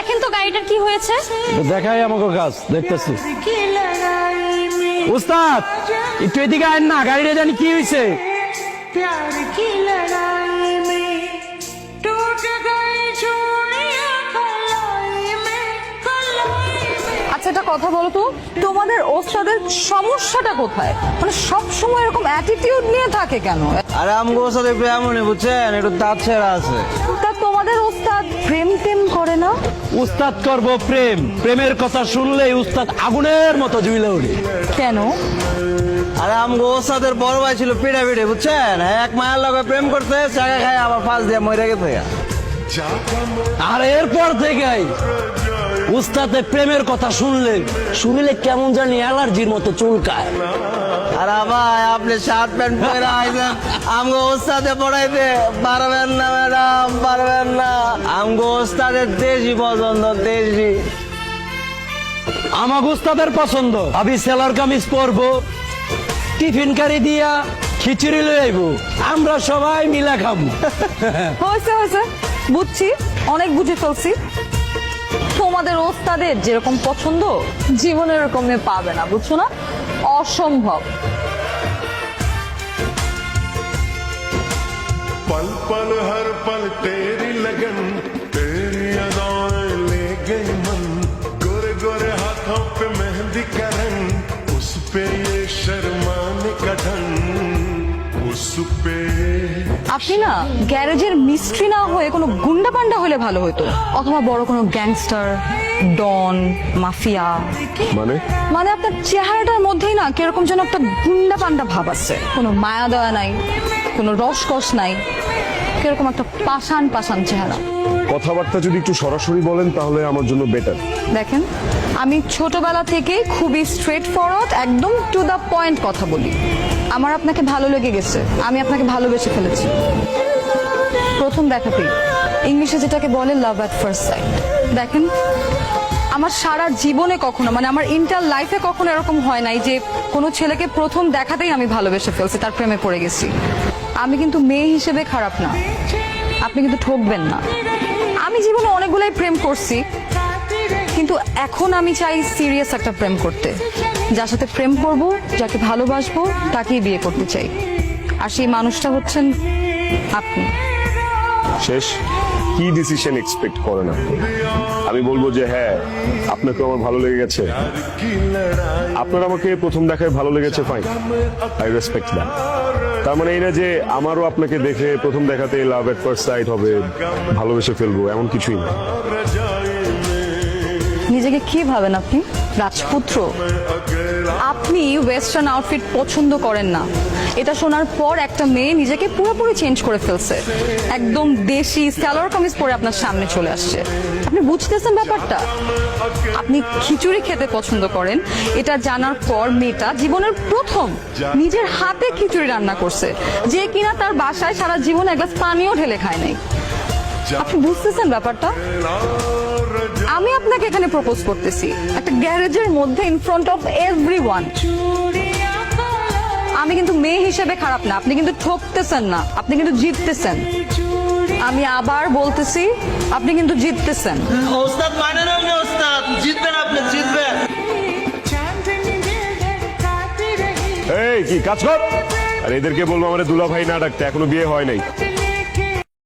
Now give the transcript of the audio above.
দেখেন তো গাড়িটার কি হয়েছে দেখাই আমাকে কাজ দেখতেছি উস্তাদ একটু এদিকে আয় না গাড়িটা জানি কি হয়েছে प्यार की लड़ाई में टूट गई चूड़ियां कलाई में कलाई में আচ্ছা একটা কথা বলো তো তোমাদের ওস্তাদের সমস্যাটা কোথায় মানে সব সময় এরকম অ্যাটিটিউড নিয়ে থাকে কেন আরে আমগো সাথে প্রেম নেই বুঝছেন একটু দাঁত ছেড়া আছে ওস্তাদ প্রেম টেম করে না? উস্তাদ করব প্রেম। প্রেমের কথা শুনলেই উস্তাদ আগুনের মতো জুইলে ওঠে। কেন? আরে আমগো ওস্তাদের বড় ভাই ছিল পিঠে পিঠে বুঝছেন এক মায়ের লগে প্রেম করতে চাকা খায় আবার ফাঁস দিয়ে মরে গেছে। আর এরপর থেকেই উস্তাদে প্রেমের কথা শুনলে শুনলে কেমন জানি অ্যালার্জির মতো চুলকায়। আরে ভাই আপনি শার্ট প্যান্ট পরে আইছেন আমগো ওস্তাদে পড়াইতে পারবেন না ওস্তাদের দেশি পছন্দ দেশি আমার উস্তাদের পছন্দ আমি সেলার কামিজ পরবো টিফিন কারি দিয়া খিচুড়ি লই আইবো আমরা সবাই মিলা খাবো হয়েছে হয়েছে বুঝছি অনেক বুঝে ফেলছি তোমাদের ওস্তাদের যেরকম পছন্দ জীবনে এরকম মেয়ে পাবে না বুঝছো না অসম্ভব पल पल हर पल तेरी पे ये शर्माने का ढंग उस पे আপনি না গ্যারেজের মিস্ত্রি না হয়ে কোনো গুন্ডা পান্ডা হলে ভালো হতো অথবা বড় কোনো গ্যাংস্টার ডন মাফিয়া মানে মানে আপনার চেহারাটার মধ্যেই না কিরকম যেন একটা গুন্ডা পান্ডা ভাব আছে কোনো মায়া দয়া নাই কোনো রসকস নাই কীরকম একটা পাষাণ পাষাণ চেহারা। কথাবার্তা যদি একটু সরাসরি বলেন তাহলে আমার জন্য বেটার দেখেন আমি ছোটবেলা থেকে খুবই স্ট্রেট ফরওয়ার্ড একদম টু দ্য পয়েন্ট কথা বলি। আমার আপনাকে ভালো লেগে গেছে আমি আপনাকে ভালোবেসে ফেলেছি। প্রথম দেখাতেই ইংলিশে যেটাকে বলে লাভ অ্যাট ফার্স্ট সাইট দেখেন আমার সারা জীবনে কখনো মানে আমার ইন্টার লাইফে কখনো এরকম হয় নাই যে কোনো ছেলেকে প্রথম দেখাতেই আমি ভালোবেসে ফেলছি, তার প্রেমে পড়ে গেছি। আমি কিন্তু মেয়ে হিসেবে খারাপ না। আপনি কিন্তু ঠকবেন না। আমি জীবনে অনেকগুলাই প্রেম করছি, কিন্তু এখন আমি চাই সিরিয়াস একটা প্রেম করতে। যার সাথে প্রেম করব, যাকে ভালোবাসবো, তাকেই বিয়ে করতে চাই। আর সেই মানুষটা হচ্ছেন আপনি। শেষ? কি ডিসিশন এক্সপেক্ট করেন আপনি? আমি বলব যে হ্যাঁ আপনাকে আমার ভালো লেগে গেছে। আপনার আমাকে প্রথম দেখায় ভালো লেগেছে ফাইন আই রেসপেক্ট দ্যাট তার মানে এই না যে আমারও আপনাকে দেখে প্রথম দেখাতে লাভ এট ফার্স্ট সাইট হবে, ভালোবেসে ফেলব, এমন কিছুই না। নিজেকে কি ভাবেন আপনি? রাজপুত্র। আপনি ওয়েস্টার্ন আউটফিট পছন্দ করেন না। এটা শোনার পর একটা মেয়ে নিজেকে পুরোপুরি চেঞ্জ করে ফেলছে। একদম দেশি স্যালোয়ার কামিজ পরে আপনার সামনে চলে আসছে। আপনি বুঝতেছেন ব্যাপারটা? আপনি খিচুড়ি খেতে পছন্দ করেন। এটা জানার পর মেয়েটা জীবনের প্রথম নিজের হাতে খিচুড়ি রান্না করছে। যে কিনা তার বাসায় সারা জীবন এক গ্লাস পানিও ঢেলে খায় নাই। আপনি বুঝতেছেন ব্যাপারটা? আমি আপনাকে এখানে প্রপোজ করতেছি। একটা গ্যারেজের মধ্যে ইন ফ্রন্ট অফ এভরিওয়ান আমি কিন্তু মেয়ে হিসেবে খারাপ না আপনি কিন্তু ঠকতেছেন না আপনি কিন্তু জিততেছেন। আমি আবার বলতেছি আপনি কিন্তু জিততেছেন। ওস্তাদ মানে আপনি ওস্তাদ? জিতবেন আপনি জিতবেন। এই কি কাজ কর? আর এদেরকে বলব আমার দুলা ভাই না ডাকতে এখনও বিয়ে হয় নাই।